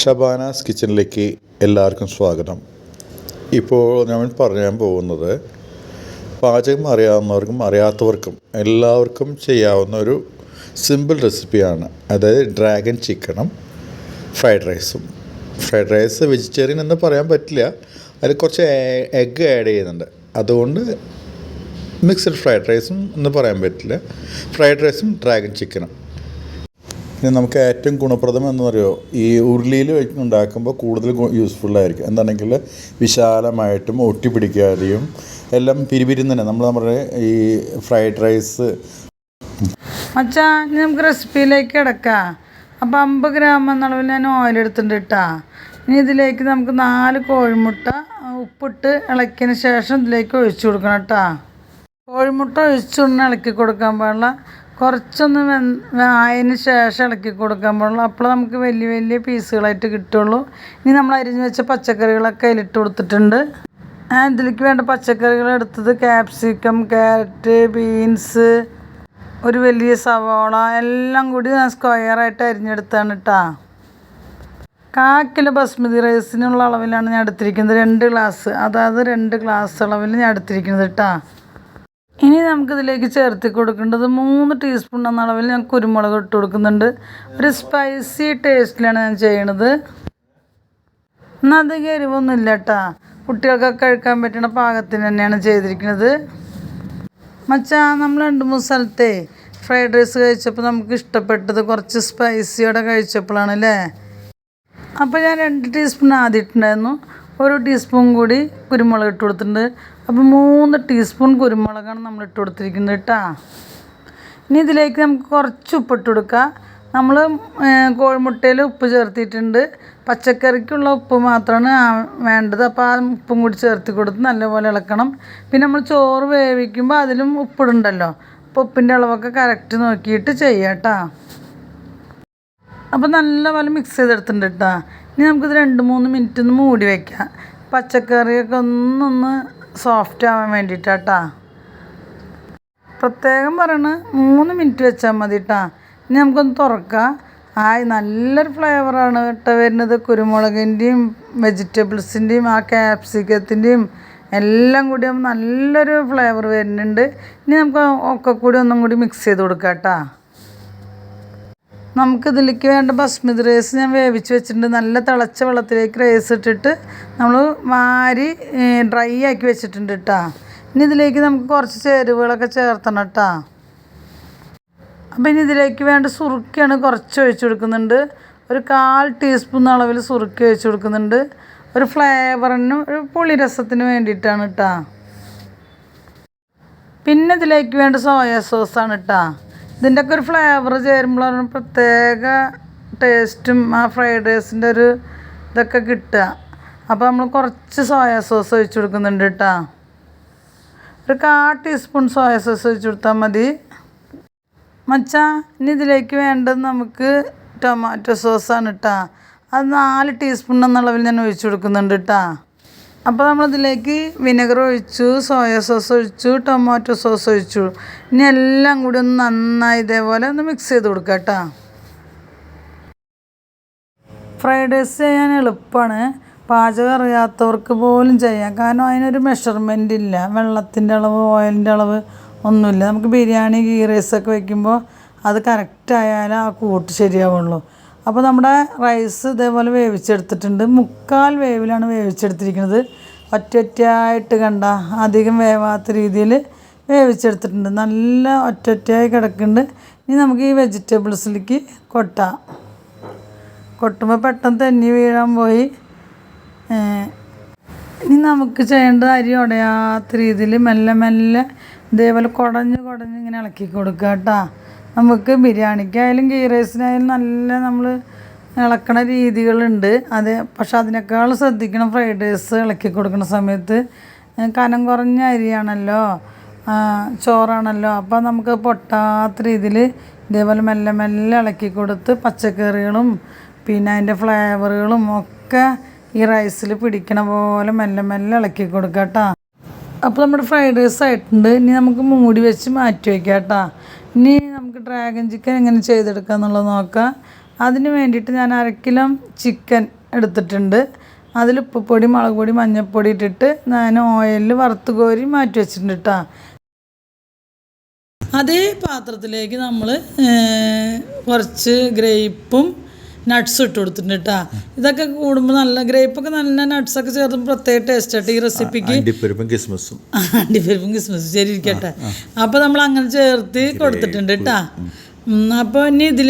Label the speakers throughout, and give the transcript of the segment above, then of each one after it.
Speaker 1: ഷബാനാസ് കിച്ചണിലേക്ക് എല്ലാവർക്കും സ്വാഗതം. ഇപ്പോൾ ഞാൻ പറയാൻ പോകുന്നത് പാചകം അറിയാവുന്നവർക്കും അറിയാത്തവർക്കും എല്ലാവർക്കും ചെയ്യാവുന്ന ഒരു സിമ്പിൾ റെസിപ്പിയാണ് അതായത് ഡ്രാഗൺ ചിക്കനും ഫ്രൈഡ് റൈസും ഫ്രൈഡ് റൈസ് വെജിറ്റേറിയൻ എന്ന് പറയാൻ പറ്റില്ല. അതിൽ കുറച്ച് എഗ്ഗ് ആഡ് ചെയ്യുന്നുണ്ട്. അതുകൊണ്ട് മിക്സഡ് ഫ്രൈഡ് റൈസും എന്ന് പറയാൻ പറ്റില്ല. ഫ്രൈഡ് റൈസും ഡ്രാഗൺ ചിക്കനും പിന്നെ നമുക്ക് ഏറ്റവും ഗുണപ്രദം എന്ന് പറയുമോ? ഈ ഉരുളിയിൽ വെച്ച് ഉണ്ടാക്കുമ്പോൾ കൂടുതൽ യൂസ്ഫുള്ളായിരിക്കും എന്താണെങ്കിൽ വിശാലമായിട്ടും ഒട്ടിപ്പിടിക്കാതെയും എല്ലാം പിരിപിരിന്ന് തന്നെ. നമ്മൾ നമ്മുടെ ഈ ഫ്രൈഡ് റൈസ്
Speaker 2: മച്ചാ ഇനി നമുക്ക് റെസിപ്പിയിലേക്ക് കിടക്കാം. അപ്പം അമ്പത് ഗ്രാം എന്നളവിൽ ഞാൻ ഓയിൽ എടുത്തിട്ടുണ്ട് കേട്ടാ ഇനി ഇതിലേക്ക് നമുക്ക് നാല് കോഴിമുട്ട ഉപ്പിട്ട് ഇളക്കിയതിന് ശേഷം ഇതിലേക്ക് ഒഴിച്ചു കൊടുക്കണം കേട്ടാ കോഴിമുട്ട ഒഴിച്ചൊന്ന് ഇളക്കി കൊടുക്കാൻ പാടില്ല. കുറച്ചൊന്ന് ആയതിന് ശേഷം ഇളക്കി കൊടുക്കാൻ അപ്പോൾ നമുക്ക് വലിയ വലിയ പീസുകളായിട്ട് കിട്ടുള്ളൂ. ഇനി നമ്മൾ അരിഞ്ഞ് വെച്ച പച്ചക്കറികളൊക്കെ അതിലിട്ട് കൊടുത്തിട്ടുണ്ട്. ഇതിലേക്ക് വേണ്ട പച്ചക്കറികൾ എടുത്തത് ക്യാപ്സിക്കം ക്യാരറ്റ് ബീൻസ് ഒരു വലിയ സവാള എല്ലാം കൂടി ഞാൻ സ്ക്വയറായിട്ട് അരിഞ്ഞെടുത്താണ് കേട്ടാ കാ കിലോ ബസ്മതി റൈസിനുള്ള അളവിലാണ് ഞാൻ എടുത്തിരിക്കുന്നത്. രണ്ട് ഗ്ലാസ് അതായത് രണ്ട് ഗ്ലാസ് അളവിൽ ഞാൻ എടുത്തിരിക്കുന്നത് കേട്ടാ ഇനി നമുക്കിതിലേക്ക് ചേർത്ത് കൊടുക്കേണ്ടത് മൂന്ന് ടീസ്പൂൺ എന്ന അളവിൽ ഞാൻ കുരുമുളക് ഇട്ട് കൊടുക്കുന്നുണ്ട്. ഒരു സ്പൈസി ടേസ്റ്റിലാണ് ഞാൻ ചെയ്യണത്. എന്നാൽ അധികം എരിവൊന്നും ഇല്ല കേട്ടാ കുട്ടികൾക്കൊക്കെ കഴിക്കാൻ പറ്റുന്ന പാകത്തിന് തന്നെയാണ് ചെയ്തിരിക്കുന്നത്. മച്ചാ നമ്മൾ രണ്ട് മൂന്ന് സ്ഥലത്തെ ഫ്രൈഡ് റൈസ് കഴിച്ചപ്പോൾ നമുക്ക് ഇഷ്ടപ്പെട്ടത് കുറച്ച് സ്പൈസിയോടെ കഴിച്ചപ്പോഴാണ് അല്ലേ അപ്പോൾ ഞാൻ രണ്ട് ടീസ്പൂൺ ആദ്യം ഇട്ടുണ്ടായിരുന്നു ഒരു ടീസ്പൂൺ കൂടി കുരുമുളക് ഇട്ട് കൊടുത്തിട്ടുണ്ട്. അപ്പോൾ മൂന്ന് ടീസ്പൂൺ കുരുമുളകാണ് നമ്മൾ ഇട്ട് കൊടുത്തിരിക്കുന്നത് കേട്ടോ. ഇനി ഇതിലേക്ക് നമുക്ക് കുറച്ച് ഉപ്പിട്ട് കൊടുക്കാം. നമ്മൾ കോഴിമുട്ടയിൽ ഉപ്പ് ചേർത്തിട്ടുണ്ട്. പച്ചക്കറിക്കുള്ള ഉപ്പ് മാത്രമാണ് വേണ്ടത്. അപ്പോൾ ആ ഉപ്പും കൂടി ചേർത്ത് കൊടുത്ത് നല്ലപോലെ ഇളക്കണം. പിന്നെ നമ്മൾ ചോറ് വേവിക്കുമ്പോൾ അതിലും ഉപ്പിടുണ്ടല്ലോ. അപ്പോൾ ഉപ്പിന്റെ അളവൊക്കെ കറക്റ്റ് നോക്കിയിട്ട് ചെയ്യാം കേട്ടോ. അപ്പോൾ നല്ലപോലെ മിക്സ് ചെയ്തെടുത്തിട്ടുണ്ട് കേട്ടോ ഇനി നമുക്കിത് രണ്ട് മൂന്ന് മിനിറ്റ് ഒന്ന് മൂടി വയ്ക്കാം പച്ചക്കറിയൊക്കെ ഒന്നൊന്ന് സോഫ്റ്റ് ആവാൻ വേണ്ടിയിട്ടാട്ടാ പ്രത്യേകം പറയണ മൂന്ന് മിനിറ്റ് വെച്ചാൽ മതി കേട്ടോ ഇനി നമുക്കൊന്ന് തുറക്കാം. ആയി നല്ലൊരു ഫ്ലേവറാണ് കേട്ടോ വരുന്നത്. കുരുമുളകിന്റെയും വെജിറ്റബിൾസിന്റെയും ആ ക്യാപ്സിക്കത്തിന്റെയും എല്ലാം കൂടി നല്ലൊരു ഫ്ലേവർ വരുന്നുണ്ട്. ഇനി നമുക്ക് ഒക്കെ കൂടി ഒന്നും കൂടി മിക്സ് ചെയ്ത് കൊടുക്കാം കേട്ടോ നമുക്ക് ഇതിലേക്ക് വേണ്ട ബസ്മതി റൈസ് ഞാൻ വേവിച്ച് വെച്ചിട്ടുണ്ട്. നല്ല തിളച്ച വെള്ളത്തിലേക്ക് റൈസ് ഇട്ടിട്ട് നമ്മൾ വാരി ഡ്രൈ ആക്കി വെച്ചിട്ടുണ്ട് കേട്ടോ ഇനി ഇതിലേക്ക് നമുക്ക് കുറച്ച് ചേരുവകളൊക്കെ ചേർത്തണം കേട്ടോ അപ്പോൾ ഇനി ഇതിലേക്ക് വേണ്ട സുറുക്കിയാണ് കുറച്ച് ഒഴിച്ചു കൊടുക്കുന്നുണ്ട്. ഒരു കാൽ ടീസ്പൂൺ അളവിൽ സുറുക്കി ഒഴിച്ച് കൊടുക്കുന്നുണ്ട്. ഒരു ഫ്ലേവറിനും ഒരു പുളിരസത്തിന് വേണ്ടിയിട്ടാണ് കേട്ടോ പിന്നെ ഇതിലേക്ക് വേണ്ട സോയ സോസാണ് കേട്ടോ ഇതിന്റെയൊക്കെ ഒരു ഫ്ലേവർ ചേരുമ്പോഴാണ് പ്രത്യേക ടേസ്റ്റും ആ ഫ്രൈഡ് റൈസിന്റെ ഒരു ഇതൊക്കെ കിട്ടുക. അപ്പോൾ നമ്മൾ കുറച്ച് സോയ സോസ് ഒഴിച്ച് കൊടുക്കുന്നുണ്ട് കേട്ടോ ഒരു കാ ടീസ്പൂൺ സോയ സോസ് ഒഴിച്ച് കൊടുത്താൽ മതി. മച്ചാ ഇനി ഇതിലേക്ക് വേണ്ടത് നമുക്ക് ടൊമാറ്റോ സോസാണ് കേട്ടോ അത് നാല് ടീസ്പൂൺ എന്ന അളവിൽ ഞാൻ ഒഴിച്ച് കൊടുക്കുന്നുണ്ട് കേട്ടോ അപ്പോൾ നമ്മളിതിലേക്ക് വിനെഗർ ഒഴിച്ചു സോയ സോസ് ഒഴിച്ചു ടൊമാറ്റോ സോസ് ഒഴിച്ചു. ഇനി എല്ലാം കൂടി ഒന്ന് നന്നായി ഇതേപോലെ ഒന്ന് മിക്സ് ചെയ്ത് കൊടുക്കുക കേട്ടോ. ഫ്രൈഡ് റൈസ് ചെയ്യാൻ എളുപ്പമാണ് പാചകം അറിയാത്തവർക്ക് പോലും ചെയ്യാം. കാരണം അതിനൊരു മെഷർമെന്റ് ഇല്ല. വെള്ളത്തിന്റെ അളവ് ഓയിലിന്റെ അളവ് ഒന്നുമില്ല. നമുക്ക് ബിരിയാണി ഗീ റൈസൊക്കെ വെക്കുമ്പോൾ അത് കറക്റ്റ് ആയാലേ ആ കൂട്ട് ശരിയാവുള്ളൂ. അപ്പോൾ നമ്മുടെ റൈസ് ഇതേപോലെ വേവിച്ചെടുത്തിട്ടുണ്ട്. മുക്കാൽ വേവിലാണ് വേവിച്ചെടുത്തിരിക്കുന്നത്. ഒറ്റ ഒറ്റയായിട്ട് കണ്ട അധികം വേവാത്ത രീതിയിൽ വേവിച്ചെടുത്തിട്ടുണ്ട്. നല്ല ഒറ്റ ഒറ്റയായി കിടക്കുന്നുണ്ട്. ഇനി നമുക്ക് ഈ വെജിറ്റബിൾസിലേക്ക് കൊട്ടാം. കൊട്ടുമ്പോൾ പെട്ടെന്ന് തെന്നി വീഴാൻ പോയി. ഇനി നമുക്ക് ചെയ്യേണ്ടത് അരി ഉടയാത്ത രീതിയിൽ മെല്ലെ മെല്ലെ ഇതേപോലെ കുടഞ്ഞ് കുടഞ്ഞ് ഇങ്ങനെ ഇളക്കി കൊടുക്കുക കേട്ടോ. നമുക്ക് ബിരിയാണിക്കായാലും ഗീ റൈസിനായാലും നല്ല നമ്മൾ ഇളക്കണ രീതികളുണ്ട്. അത് പക്ഷെ അതിനേക്കാൾ ശ്രദ്ധിക്കണം ഫ്രൈഡ് റൈസ് ഇളക്കി കൊടുക്കുന്ന സമയത്ത്. കനം കുറഞ്ഞ അരിയാണല്ലോ. ചോറാണല്ലോ. അപ്പോൾ നമുക്ക് പൊട്ടാത്ത രീതിയിൽ ഇതേപോലെ മെല്ലെ മെല്ലെ ഇളക്കി കൊടുത്ത് പച്ചക്കറികളും പിന്നെ അതിന്റെ ഫ്ലേവറുകളും ഒക്കെ ഈ റൈസിൽ പിടിക്കണ പോലെ മെല്ലെ മെല്ലെ ഇളക്കി കൊടുക്കുക കേട്ടോ അപ്പോൾ നമ്മുടെ ഫ്രൈഡ് റൈസ് ആയിട്ടുണ്ട്. ഇനി നമുക്ക് മൂടി വെച്ച് മാറ്റി വയ്ക്കാം കേട്ടോ ഇനി നമുക്ക് ഡ്രാഗൺ ചിക്കൻ എങ്ങനെ ചെയ്തെടുക്കുക എന്നുള്ളത് നോക്കാം. അതിന് വേണ്ടിയിട്ട് ഞാൻ അര കിലോ ചിക്കൻ എടുത്തിട്ടുണ്ട്. അതിൽ ഉപ്പുപൊടി മുളക് പൊടി മഞ്ഞൾപ്പൊടി ഇട്ടിട്ട് ഞാൻ ഓയിലിൽ വറുത്ത് കോരി മാറ്റി വെച്ചിട്ടുണ്ട് കേട്ടോ അതേ പാത്രത്തിലേക്ക് നമ്മൾ കുറച്ച് ഗ്രേപ്പും നട്ട്സും ഇട്ട് കൊടുത്തിട്ടുണ്ട് കേട്ടോ ഇതൊക്കെ കൂടുമ്പോൾ നല്ല ഗ്രേപ്പൊക്കെ നല്ല നട്ട്സൊക്കെ ചേർത്ത് പ്രത്യേക ടേസ്റ്റ് ആയിട്ട് ഈ റെസിപ്പിക്ക്
Speaker 1: അണ്ടിപ്പരിപ്പും കിസ്മസും.
Speaker 2: അണ്ടിപ്പരിപ്പും ശരി ഇരിക്കട്ടെ അപ്പോൾ നമ്മൾ അങ്ങനെ ചേർത്ത് കൊടുത്തിട്ടുണ്ട് കേട്ടോ അപ്പോൾ ഇനി ഇതിൽ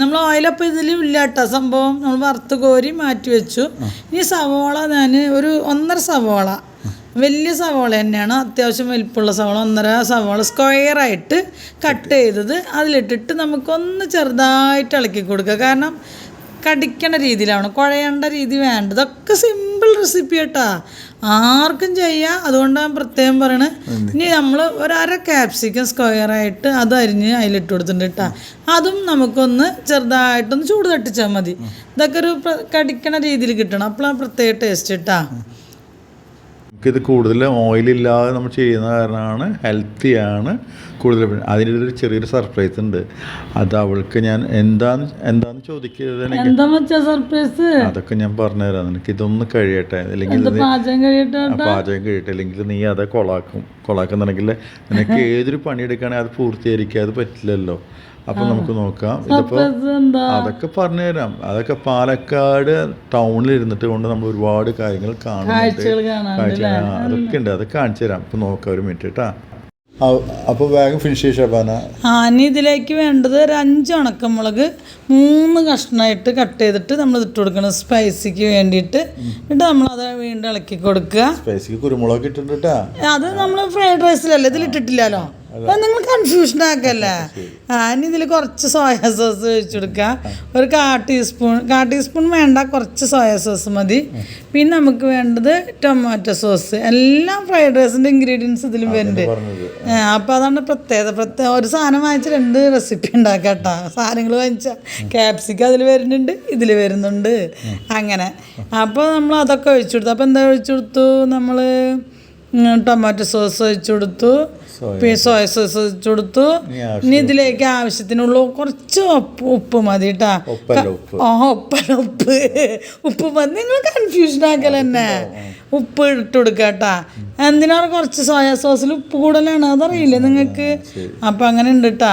Speaker 2: നമ്മൾ ഓയിലപ്പം ഇതിൽ ഇല്ല കേട്ടോ സംഭവം നമ്മൾ വറുത്ത് കോരി മാറ്റി വെച്ചു. ഇനി സവോള ഞാൻ ഒരു ഒന്നര സവോള. വലിയ സവോള തന്നെയാണ്. അത്യാവശ്യം വലിപ്പമുള്ള സവോള. ഒന്നര സവോള സ്ക്വയറായിട്ട് കട്ട് ചെയ്തത്. അതിലിട്ടിട്ട് നമുക്കൊന്ന് ചെറുതായിട്ട് ഇളക്കി കൊടുക്കുക. കാരണം കടിക്കണ രീതിയിലാണ് കുഴയേണ്ട രീതി വേണ്ട. ഇതൊക്കെ സിമ്പിൾ റെസിപ്പി കേട്ടാ ആർക്കും ചെയ്യാം. അതുകൊണ്ട് ഞാൻ പ്രത്യേകം പറയണത് ഇനി നമ്മൾ ഒരര ക്യാപ്സിക്കം സ്ക്വയറായിട്ട് അത് അരിഞ്ഞ് അതിലിട്ട് കൊടുത്തിട്ടുണ്ട് കേട്ടാ അതും നമുക്കൊന്ന് ചെറുതായിട്ടൊന്ന് ചൂട് തട്ടിച്ചാൽ മതി. ഇതൊക്കെ ഒരു കടിക്കണ രീതിയിൽ കിട്ടണം. അപ്പോഴാണ് പ്രത്യേക ടേസ്റ്റ് കേട്ടാ
Speaker 1: നമുക്കിത് കൂടുതൽ ഓയിലില്ലാതെ നമ്മൾ ചെയ്യുന്ന കാരണമാണ് ഹെൽത്തിയാണ് കൂടുതൽ. അതിന്റെ ഒരു ചെറിയൊരു സർപ്രൈസ് ഉണ്ട്. അത് അവൾക്ക് ഞാൻ എന്താന്ന് എന്താന്ന് ചോദിക്കരുത് എനിക്ക്.
Speaker 2: സർപ്രൈസ്
Speaker 1: അതൊക്കെ ഞാൻ പറഞ്ഞുതരാം. നിനക്ക് ഇതൊന്ന് കഴിയട്ടെ. അല്ലെങ്കിൽ ഇത്
Speaker 2: പാചകം കഴിയട്ടെ
Speaker 1: ആ പാചകം കഴിയട്ടെ. അല്ലെങ്കിൽ നീ അത് കൊളാക്കും. കൊളാക്കുന്നുണ്ടെങ്കിൽ നിനക്ക് ഏതൊരു പണിയെടുക്കുകയാണെങ്കിൽ അത് പൂർത്തീകരിക്കാതെ പറ്റില്ലല്ലോ. അപ്പം നമുക്ക് നോക്കാം.
Speaker 2: ഇതിപ്പോ
Speaker 1: അതൊക്കെ പറഞ്ഞുതരാം. അതൊക്കെ പാലക്കാട് ടൗണിൽ ഇരുന്നിട്ട് കൊണ്ട് നമ്മൾ ഒരുപാട് കാര്യങ്ങൾ കാണുന്നുണ്ട്. കാഴ്ച അതൊക്കെ ഉണ്ട്. അതൊക്കെ കാണിച്ചു തരാം. ഇപ്പൊ നോക്കാം ഒരു മിനിറ്റ് കേട്ടാ അപ്പോൾ വേഗം ഫിനിഷ് ചെയ്യ ഷബാന.
Speaker 2: ആ ഇനി ഇതിലേക്ക് വേണ്ടത് ഒരു അഞ്ച് ഉണക്കമുളക് മൂന്ന് കഷ്ണമായിട്ട് കട്ട് ചെയ്തിട്ട് നമ്മൾ ഇട്ട് കൊടുക്കണം. സ്പൈസിക്ക് വേണ്ടിയിട്ട്. എന്നിട്ട് നമ്മൾ അത് വീണ്ടും ഇളക്കി കൊടുക്കുക.
Speaker 1: സ്പൈസിക്ക് കുരുമുളക് ഇട്ടിട്ടുണ്ട് കേട്ടാ
Speaker 2: അത് നമ്മൾ ഫ്രൈഡ് റൈസിലല്ലേ ഇതിൽ ഇട്ടിട്ടില്ലല്ലോ? അത് നിങ്ങൾ കൺഫ്യൂഷൻ ആക്കല്ലേ? ആ ഇനി ഇതിൽ കുറച്ച് സോയ സോസ് ഒഴിച്ചു കൊടുക്കുക ഒരു കാ ടീസ്പൂൺ കാ ടീസ്പൂൺ വേണ്ട കുറച്ച് സോയ സോസ് മതി. പിന്നെ നമുക്ക് വേണ്ടത് ടൊമാറ്റോ സോസ് എല്ലാം ഫ്രൈഡ് റൈസിന്റെ ഇൻഗ്രീഡിയൻസ് ഇതിലും വരുന്നുണ്ട്
Speaker 1: അപ്പം
Speaker 2: അപ്പോൾ അതാണ് പ്രത്യേകത. പ്രത്യേക ഒരു സാധനം വാങ്ങിച്ച് രണ്ട് റെസിപ്പി ഉണ്ടാക്കാം കേട്ടോ. സാധനങ്ങൾ വാങ്ങിച്ചാൽ ക്യാപ്സിക്ക അതിൽ വരുന്നുണ്ട് ഇതിൽ വരുന്നുണ്ട്. അങ്ങനെ. അപ്പോൾ നമ്മൾ അതൊക്കെ ഒഴിച്ചു കൊടുത്തു. അപ്പോൾ എന്താ ഒഴിച്ചു കൊടുത്തു? നമ്മൾ ടൊമാറ്റോ സോസ് ഒഴിച്ചു കൊടുത്തു. പിന്നെ എസ് കൊടുത്തു
Speaker 1: ഇനി
Speaker 2: ഇതിലേക്ക് ആവശ്യത്തിനുള്ള കുറച്ച് ഉപ്പ് ഉപ്പ് മതി കേട്ടാ ആ ഉപ്പ്. ഉപ്പ് മതി. നിങ്ങൾ കൺഫ്യൂഷൻ ആക്കൽ തന്നെ ഉപ്പ് ഇട്ട് കൊടുക്കുക കേട്ടാ എന്തിനാണ് കുറച്ച് സോയാ സോസിൽ ഉപ്പ് കൂടുതലാണ്? അതറിയില്ലേ നിങ്ങൾക്ക്? അപ്പം അങ്ങനെ ഉണ്ട് കേട്ടാ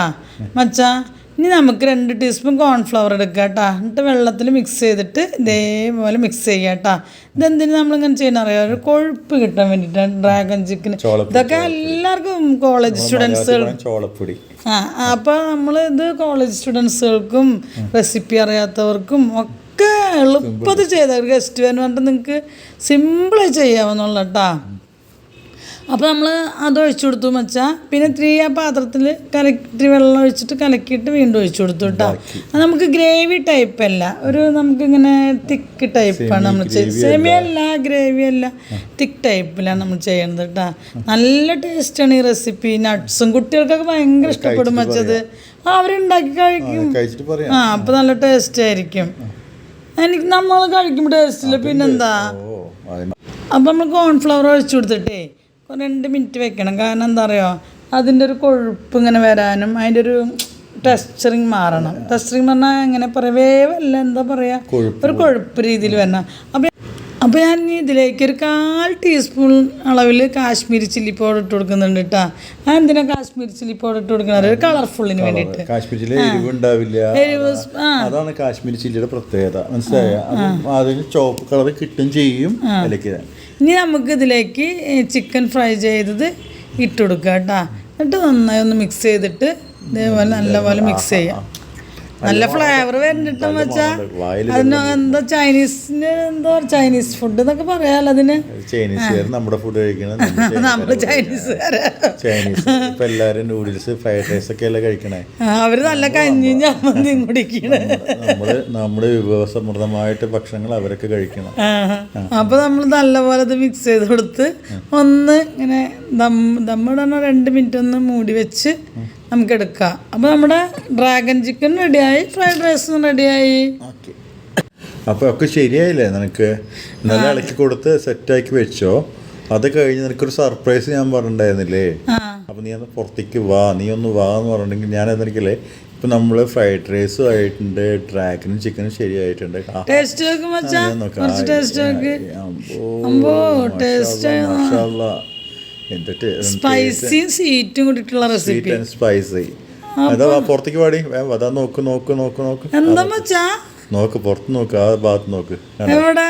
Speaker 2: മച്ചാ ഇനി നമുക്ക് രണ്ട് ടീസ്പൂൺ കോൺഫ്ലവർ എടുക്കുക കേട്ടോ എന്നിട്ട് വെള്ളത്തിൽ മിക്സ് ചെയ്തിട്ട് ഇതേപോലെ മിക്സ് ചെയ്യുക കേട്ടോ ഇതെന്തിനു നമ്മളിങ്ങനെ ചെയ്യുന്ന അറിയാം? ഒരു കൊഴുപ്പ് കിട്ടാൻ വേണ്ടിയിട്ടാണ് ഡ്രാഗൺ ചിക്കൻ ഇതൊക്കെ എല്ലാവർക്കും കോളേജ് സ്റ്റുഡൻസുകൾ ആ അപ്പോൾ നമ്മൾ ഇത് കോളേജ് സ്റ്റുഡൻസുകൾക്കും റെസിപ്പി അറിയാത്തവർക്കും ഒക്കെ എളുപ്പത്തിൽ ചെയ്ത. ഗസ്റ്റ് പറഞ്ഞിട്ട് നിങ്ങൾക്ക് സിമ്പിളായി ചെയ്യാമെന്നുള്ള കേട്ടാ അപ്പോൾ നമ്മൾ അത് ഒഴിച്ചു കൊടുത്തു വെച്ചാൽ പിന്നെ ഇത്തിരി ആ പാത്രത്തിൽ കലക്കി വെള്ളം ഒഴിച്ചിട്ട് കലക്കിയിട്ട് വീണ്ടും ഒഴിച്ചു കൊടുത്തു കേട്ടോ അത് നമുക്ക് ഗ്രേവി ടൈപ്പ് അല്ല. ഒരു നമുക്കിങ്ങനെ തിക്ക് ടൈപ്പാണ് നമ്മൾ സെമി അല്ല. ഗ്രേവി അല്ല. തിക്ക് ടൈപ്പിലാണ് നമ്മൾ ചെയ്യുന്നത് കേട്ടോ നല്ല ടേസ്റ്റാണ് ഈ റെസിപ്പി നട്ട്സും കുട്ടികൾക്കൊക്കെ ഭയങ്കര ഇഷ്ടപ്പെടും വെച്ചത് അവരുണ്ടാക്കി കഴിക്കും. ആ അപ്പോൾ നല്ല ടേസ്റ്റ് ആയിരിക്കും. എനിക്ക് നമ്മൾ കഴിക്കുമ്പോൾ ടേസ്റ്റില്ല പിന്നെന്താ? അപ്പം നമ്മൾ കോൺഫ്ലവർ ഒഴിച്ചു കൊടുത്തിട്ടേ. രണ്ട് മിനിറ്റ് വെക്കണം. കാരണം എന്താ പറയുക അതിന്റെ ഒരു കൊഴുപ്പ് ഇങ്ങനെ വരാനും അതിന്റെ ഒരു ടെസ്റ്ററിങ് മാറണം. ടെസ്റ്ററിങ് പറഞ്ഞാൽ എങ്ങനെ പറയാം വേവല്ല എന്താ പറയുക ഒരു കൊഴുപ്പ് രീതിയിൽ വരണം. അപ്പം അപ്പോൾ ഞാൻ ഇനി ഇതിലേക്ക് ഒരു കാൽ ടീസ്പൂൺ അളവിൽ കാശ്മീരി ചില്ലി പൗഡർ ഇട്ട് കൊടുക്കുന്നുണ്ട് കേട്ടോ ഞാൻ എന്തിനാ കാശ്മീരി ചില്ലി പൗഡർ ഇട്ട് കൊടുക്കുന്നത്? ഒരു കളർഫുള്ളിന് വേണ്ടിയിട്ട്.
Speaker 1: കാശ്മീരിലെ എരിവ് ഉണ്ടാവില്ല. അതാണ് കാശ്മീരി ചില്ലിയുടെ പ്രത്യേകത. മനസ്സിലായ? അതിന് ചോപ്പ് കളർ കിട്ടും ചെയ്യും അതിലേക്ക്
Speaker 2: ഇനി നമുക്ക് ഇതിലേക്ക് ചിക്കൻ ഫ്രൈ ചെയ്തത് ഇട്ട് കൊടുക്കുക കേട്ടോ. എന്നിട്ട് നന്നായി ഒന്ന് മിക്സ് ചെയ്തിട്ട് ഇതേപോലെ നല്ലപോലെ മിക്സ് ചെയ്യാം. നല്ല ഫ്ലേവർ വരണ്ടിട്ടെന്ന് വെച്ചാൽ
Speaker 1: വായിൽ
Speaker 2: അതിന് എന്താ ചൈനീസിന് എന്തോ ചൈനീസ് ഫുഡ് എന്നൊക്കെ പറയാലോ അതിന്?
Speaker 1: ചൈനീസുകാർ നമ്മുടെ ഫുഡ് കഴിക്കണം
Speaker 2: ചൈനീസുകാരെ
Speaker 1: ചൈനീസ് ഇപ്പൊ എല്ലാരും നൂഡിൽസ് ഫ്രൈഡ് റൈസ് ഒക്കെ അല്ലേ കഴിക്കണേ?
Speaker 2: അവർ നല്ല കഞ്ഞിയും ചമ്മന്തിയും കുടിക്കണേ.
Speaker 1: നമ്മൾ നമ്മുടെ വിഭവസമൃദ്ധമായിട്ട് ഭക്ഷണങ്ങൾ അവരൊക്കെ കഴിക്കണം.
Speaker 2: അപ്പൊ നമ്മൾ നല്ലപോലെ അത് മിക്സ് ചെയ്ത് കൊടുത്ത് ഒന്ന് ഇങ്ങനെ ദം ദമ്മിടണ രണ്ട് മിനിറ്റ് ഒന്ന് മൂടി വെച്ച് നമുക്ക് എടുക്കാം അപ്പോൾ നമ്മുടെ ഡ്രാഗൺ ചിക്കൻ റെഡിയായി ഫ്രൈഡ് റൈസും റെഡിയായി
Speaker 1: അപ്പൊ അപ്പോൾ ഒക്കെ ശരിയായില്ലേ നിനക്ക്? നല്ല ഇളക്കി കൊടുത്ത് സെറ്റാക്കി വെച്ചോ. അത് കഴിഞ്ഞ് നിനക്കൊരു സർപ്രൈസ് ഞാൻ പറഞ്ഞിട്ടുണ്ടായിരുന്നില്ലേ?
Speaker 2: ആ.
Speaker 1: അപ്പോൾ നീ ഒന്ന് പുറത്തേക്ക് വാ. നീ ഒന്ന് വാ എന്ന് പറഞ്ഞിട്ടുണ്ടെങ്കിൽ ഞാൻ എന്തെങ്കിലേ ഇപ്പം നമ്മൾ ഫ്രൈഡ് റൈസും ആയിട്ടുണ്ട് ഡ്രാഗനും ചിക്കനും ശരിയായിട്ടുണ്ട്.
Speaker 2: ടേസ്റ്റ് ടേസ്റ്റ്
Speaker 1: എന്ത്
Speaker 2: സ്പൈസിയും സ്വീറ്റും കൂടിയിട്ടുള്ള റെസിപ്പി
Speaker 1: സ്പൈസി അതാ പുറത്തേക്ക് പാടി അതാ നോക്ക് നോക്ക് നോക്ക് നോക്ക്.
Speaker 2: എന്താ മച്ചാ?
Speaker 1: നോക്ക് പുറത്ത് നോക്ക് ആ ഭാഗത്ത് നോക്ക്.
Speaker 2: എവിടെ?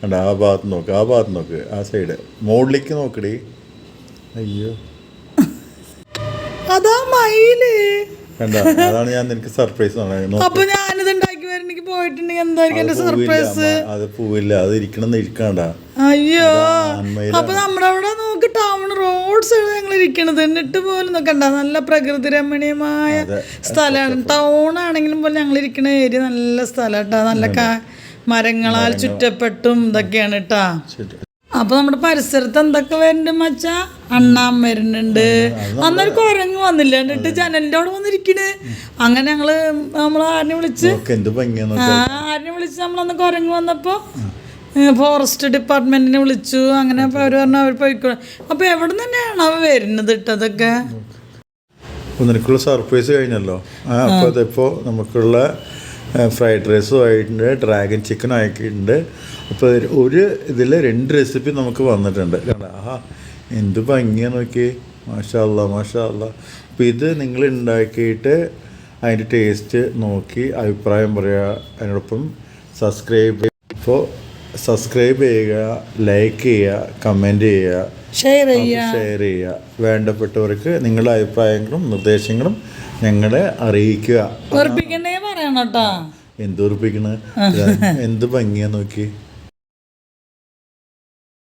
Speaker 1: കണ്ടോ? ആ ഭാഗത്ത് നോക്ക് ആ ഭാഗത്ത് നോക്ക് ആ സൈഡ് മുകളിലേക്ക് നോക്കടി. അയ്യോ.
Speaker 2: അതാ മയിൽ.
Speaker 1: കണ്ടോ? അതാണ് ഞാൻ നിനക്ക് സർപ്രൈസ്
Speaker 2: അപ്പൊ ഞാനിത് ഉണ്ടാക്കി വരണെങ്കിൽ പോയിട്ടുണ്ടെങ്കിൽ എന്തായിരിക്കും എന്റെ സർപ്രൈസ്
Speaker 1: അത് പൂവില്ല അത് ഇരിക്കണം ഇരിക്കണ്ട
Speaker 2: അയ്യോ. അപ്പൊ നമ്മുടെ അവിടെ നോക്ക് ടൗൺ റോഡ് സൈഡ് ഞങ്ങൾ ഇരിക്കണത്. എന്നിട്ട് പോലും നോക്കണ്ട. നല്ല പ്രകൃതി രമണീയമായ സ്ഥലമാണ്. ടൗൺ ആണെങ്കിലും പോലും ഞങ്ങൾ ഇരിക്കുന്ന ഏരിയ നല്ല സ്ഥലം കേട്ടോ നല്ല മരങ്ങളാൽ ചുറ്റപ്പെട്ടും ഇതൊക്കെയാണ് കേട്ടാ അപ്പൊ നമ്മുടെ പരിസരത്ത് എന്തൊക്കെ വരുന്നുണ്ട് മച്ചാ? അണ്ണാൻ വരുന്നുണ്ട്. അന്നൊരു കുരങ്ങ് വന്നില്ല. എന്നിട്ട് ജനലിന്റെ അവിടെ വന്നിരിക്കണ്. അങ്ങനെ ഞങ്ങൾ നമ്മൾ ആരിനെ വിളിച്ച് ആരിനെ വിളിച്ച് നമ്മളന്ന് കുരങ്ങ് വന്നപ്പോ ഫോറസ്റ്റ് ഡിപ്പാർട്ട്മെന്റിനെ വിളിച്ചു. അങ്ങനെ അപ്പൊ അവർ പറഞ്ഞു അവർ പോയിക്കോ. അപ്പൊ എവിടെ തന്നെയാണ് അവ വരുന്നത് ഇട്ടതൊക്കെ?
Speaker 1: അപ്പോൾ നിനക്കുള്ള സർപ്രൈസ് കഴിഞ്ഞല്ലോ. ആ അപ്പോൾ അതിപ്പോൾ നമുക്കുള്ള ഫ്രൈഡ് റൈസും ആയിട്ടുണ്ട് ഡ്രാഗൺ ചിക്കൻ ആയിട്ടുണ്ട്. അപ്പോൾ ഒരു ഇതിൽ രണ്ട് റെസിപ്പി നമുക്ക് വന്നിട്ടുണ്ട്. ആഹാ എന്ത് ഭംഗിയാണ് നോക്കി മാഷാല്ല മാഷാല്ല മാഷാ അപ്പോൾ ഇത് നിങ്ങൾ ഉണ്ടാക്കിയിട്ട് അതിന്റെ ടേസ്റ്റ് നോക്കി അഭിപ്രായം പറയുക അതിനോടൊപ്പം സബ്സ്ക്രൈബ് ഇപ്പോൾ സബ്സ്ക്രൈബ് ചെയ്യുക ലൈക്ക് ചെയ്യുക കമന്റ് ചെയ്യുക
Speaker 2: ഷെയർ ചെയ്യുക.
Speaker 1: ഷെയർ ചെയ്യുക. വേണ്ടപ്പെട്ടവർക്ക് നിങ്ങളുടെ അഭിപ്രായങ്ങളും നിർദ്ദേശങ്ങളും ഞങ്ങളെ അറിയിക്കുക.
Speaker 2: ഉറപ്പിക്കണ്ടേ പറയണം
Speaker 1: എന്ത് ഉറപ്പിക്കണ എന്ത് ഭംഗിയാ നോക്കി